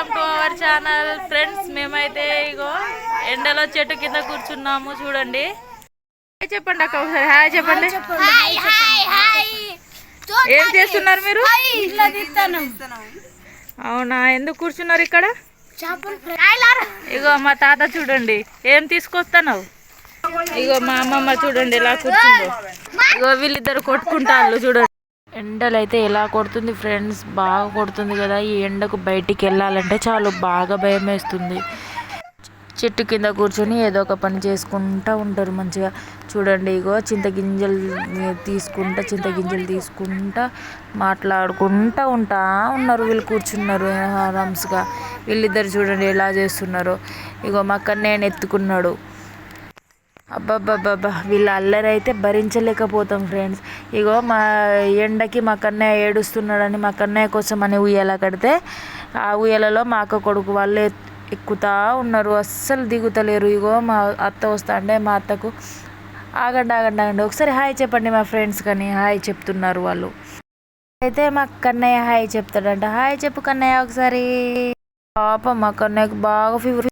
Welcome to our channel. Friends మేమైతే ఇగో ఎండలో చెట్టు కింద కూర్చున్నాము చూడండి. హాయ్ చెప్పండి అక్క ఒకసారి హాయ్ చెప్పండి. ఏం చేస్తున్నారు మీరు? అవునా ఎందుకు కూర్చున్నారు ఇక్కడ? ఇగో మా తాత చూడండి ఏం తీసుకొస్తున్నావు? ఇగో మా అమ్మమ్మ చూడండి ఎలా కూర్చుందో. ఇగో వీళ్ళిద్దరు కొట్టుకుంటారు చూడండి. ఎండలైతే ఎలా కొడుతుంది ఫ్రెండ్స్? బాగా కొడుతుంది కదా. ఈ ఎండకు బయటికి వెళ్ళాలంటే చాలు బాగా భయం వేస్తుంది చెట్టు కింద కూర్చొని ఏదో ఒక పని చేసుకుంటూ ఉంటారు మంచిగా. చూడండి ఇగో చింతగింజలు తీసుకుంటా చింతగింజలు తీసుకుంటా మాట్లాడుకుంటా ఉంటా ఉన్నారు. వీళ్ళు కూర్చున్నారు ఆరామ్స్గా వీళ్ళిద్దరు చూడండి ఎలా చేస్తున్నారు. ఇగో మా కన్నయ్యని ఎత్తుకున్నాడు. అబ్బబ్బబ్బబ్బా వీళ్ళ అల్లరైతే భరించలేకపోతాం ఫ్రెండ్స్. ఇగో మా ఎండకి మా కన్నయ్య ఏడుస్తున్నాడని మా కన్నయ్య కోసం అని ఉయ్యాల కడితే ఆ ఉయ్యాలలో మా అక్క కొడుకు వాళ్ళు ఎక్కుతా ఉన్నారు. అస్సలు దిగుతలేరు. ఇగో మా అత్త వస్తా అంటే మా అత్తకు ఆగండి ఆగండి ఆగండి. ఒకసారి హాయ్ చెప్పండి మా ఫ్రెండ్స్ కానీ హాయ్ చెప్తున్నారు వాళ్ళు. అయితే మా కన్నయ్య హాయ్ చెప్తాడంట. హాయ్ చెప్పు కన్నయ్య ఒకసారి. పాప మా కన్నయ్యకు బాగా ఫీవర్